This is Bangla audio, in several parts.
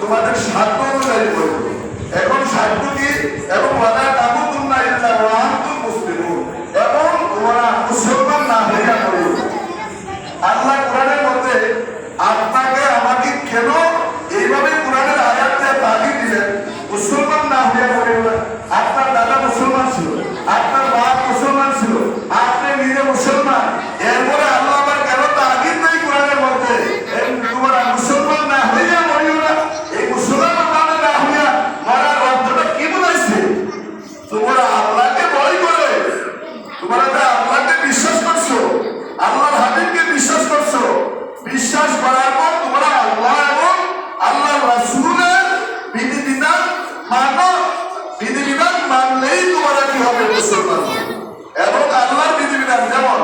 তোমাদের সাধ্য অনুযায়ী করবে এখন সাধ্য কি এবং ওয়াদা তাবুতুন না ইল্লা ওয়া আনতুম মুসলিমুন এবং তোমরা মুসলমান না হইয়া করো আল্লাহ কোরআনের মধ্যে আপনাকে আমাকে কেন এইভাবে কোরআনের আয়াত দিয়ে তাগিদ দিলেন? মুসলমান না হইয়া করিও না আপনার দাদা মুসলমান ছিল আপনার বাপ মুসলমান ছিল আপনি নিজে মুসলমান এরপরে আল্লাহ আবার কেন তাগিদ নেই কোরআনের মধ্যে এই তোমরা মুসলমান না হইয়া মরিও না এই মুসলমান মানে না হইয়া মরার অর্থটা কি বোঝাইছে তোমরা আল্লাহকে ভয় করে তোমরা তো আল্লাহকে বিশ্বাস করছ আল্লাহর হাবিবকে বিশ্বাস করছ বিশ্বাস করার পর তোমরা আল্লাহ এবং আল্লাহর রাসূলের বিধিবিধান মানো বিধিবিধান মানলেই তোমরা কি হবে মুসলমান? এবং আল্লাহর বিধিবিধান, যেমন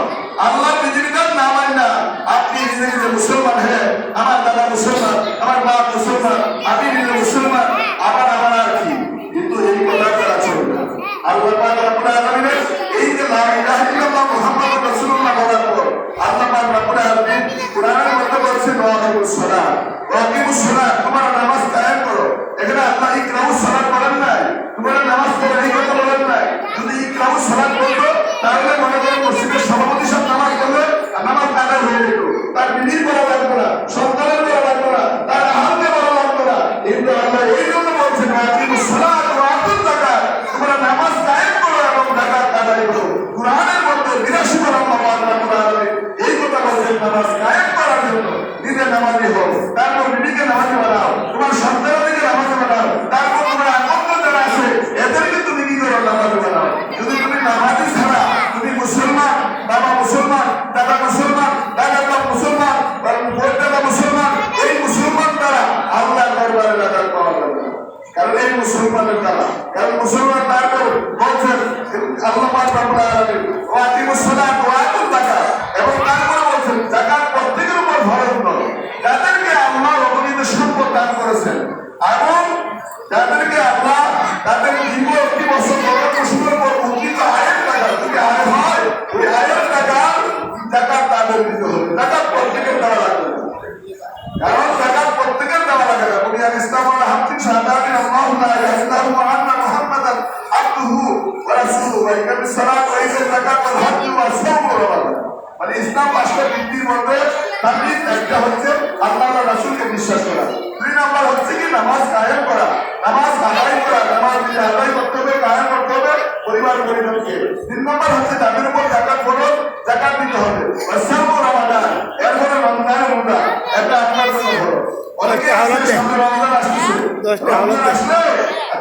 আল্লাহর বিধিবিধান না মানি না আপনি নিজে নিজে মুসলমান হ্যাঁ আমার দাদা মুসলমান, আমার মা মুসলমান আমি নিজে মুসলমান আবার আমার আর কি কিন্তু এই কথা তারা চলবে না আল্লাহ পাক রব্বুল আলামিনের এই যে লা ইলাহা ইল্লাল্লাহ মুহাম্মাদুর রাসূলুল্লাহ বলার পর আল্লাহ পাক রব্বুল আলামিন কোরআনের মধ্যে বলেছেন ওয়াকিমুস সালাত ওয়াকিমুস সালাত তোমরা নামাজ কায়েম করো এখানে আল্লাহ ইকরাউস সালাত বলেন নাই তোমরা নামাজ পড়ো এই কথা বলেন নাই যদি ইকরাউস সালাত বলতো তাহলে মনে করো মসজিদের সভাপতি সব নামাজ পড়লে আর নামাজ আদায় হয়ে যেত তার বিধির করা লাগবে না সন্তানের করা লাগবে না তার আহারকে করা লাগবে না কিন্তু আল্লাহ এই জন্য বলছেন ওয়াকিমুস সালাত ওয়া আতুল যাকাত তোমরা নামাজ কায়েম করো এবং যাকাত আদায় করো কোরআনের মধ্যে বিরাশি বার আল্লাহ পাক রব্বুল আলামিন এই কথা বলছেন নামাজ কায়েম করার জন্য নিজে নামাজি হও তারপর বিবিকে নামাজি বানাও তোমার সন্তানকে নামাজি বানাও তারপর তোমার আকন্দ যারা আছে এদেরকে তুমি কি করো নামাজি বানাও যদি তুমি নামাজি ছাড়া তুমি মুসলমান বাবা মুসলমান দাদা মুসলমান দাদা বাপ মুসলমান বোন দাদা মুসলমান এই মুসলমান দ্বারা আল্লাহর দরবারে নাজাত পাওয়া যাবে না। কারণ এই মুসলমানের দ্বারা। কারণ মুসলমান না করো আল্লাহ পাক রব্বুল মানে ইসলাম পাঁচটা মধ্যে একটা হচ্ছে আল্লাহ বিশ্বাস করা দুই নাম্বার হচ্ছে কি নামাজ কায়েম করা নামাজ আদায় করা নামাজ যদি আদায় করতে হবে কায়েম করতে হবে পরিবার পরিজনকে তিন নম্বর হচ্ছে তাদের উপর জাকাত ফরজ জাকাত দিতে হবে। সাওম রমাদান এরপরে রমজানের রোজা এটা আপনার জন্য ফরজ। অনেকে সামনে রমজান রমজান আসলে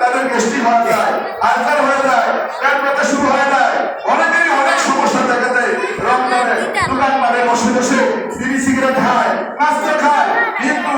তাদের মিষ্টি হয়ে যায় আলকার হয়ে যায় পেট ব্যথা শুরু হয়ে যায়। অনেকেরই অনেক সমস্যা দেখা যায় রমজানে দোকান মানে বসে বসে বিড়ি সিগারেট খায় নাস্তা খায়, কিন্তু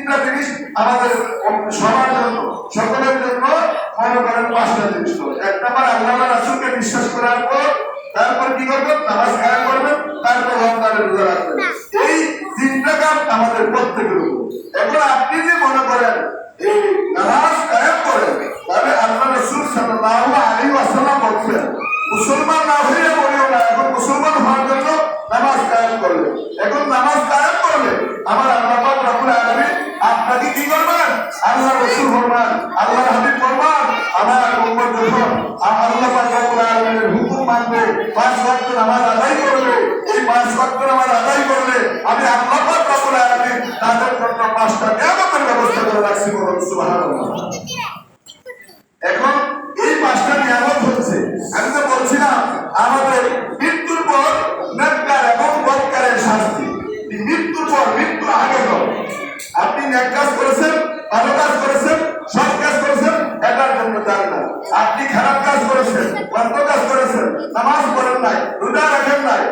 তিনটা জিনিস আমাদের সবার জন্য সকলের জন্য মনে করেন পাঁচটা জিনিস। এক নম্বর আল্লাহ রাসুলকে বিশ্বাস করার পর তারপর কি করবেন? নামাজ কায়েম করবেন তারপর রমজানের রোজা রাখবেন। এই তিনটা কাজ আমাদের প্রত্যেকের উপর। পাঁচটা নিয়ামতের ব্যবস্থা করে রাখছি বলুন, সুবহানাল্লাহ। এখন এই পাঁচটা নিয়ামত হচ্ছে, আমি তো বলছিলাম, আমাদের মৃত্যুর পর নেককার এবং বদকারের শাস্তি। মৃত্যুর পর মৃত্যুর আগে নয় আপনি নেক কাজ করেছেন, ভালো কাজ করেছেন, সৎ কাজ করেছেন, এটার জন্য তার না। আপনি খারাপ কাজ করেছেন বন্ধ কাজ করেছেন, নামাজ পড়েন নাই, রোজা রাখেন নাই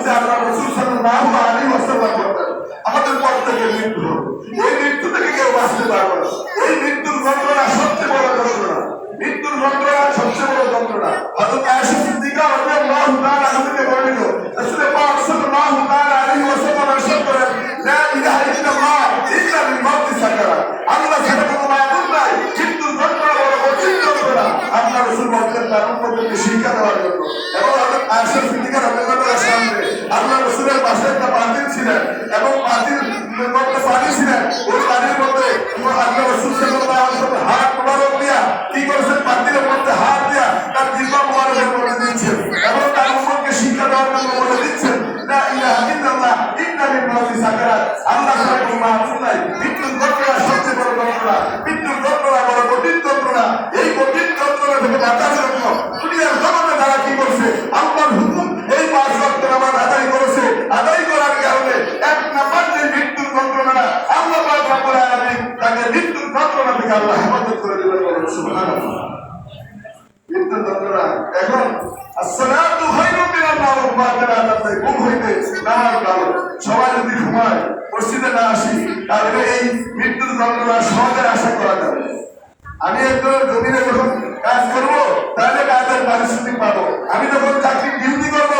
হচ্ছে আমরা রসুল সাল্লাহ আলী ওসাল্লাম করতাম আমাদের প্রত্যেকে মৃত্যু এই মৃত্যু থেকে কেউ বাঁচতে পারবে না। এই মৃত্যুর ঘটনা সবচেয়ে বড় ঘটনা মৃত্যুর আল্লাহ হেফাজত করে দেবেন বলেন কিন্তু বন্ধুরা, এখন আসসালাতু খায়রুম মিনাল ঘুম হইতে সবাই যদি ঘুমায়, মসজিদে না আসি, তাহলে এই মৃত্যুর যন্ত্রণা সহজে আশা করা যাবে। আমি একজন জমিনে যখন কাজ করব, তাহলে কাজের পারিশ্রমিক পাবো। আমি যখন চাকরি ডিউটি করব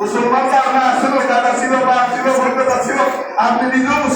মুসলমানকে আপনার ছিল দাদা ছিল বাপ ছিল ভোটদাতা ছিল আপনি নিজেও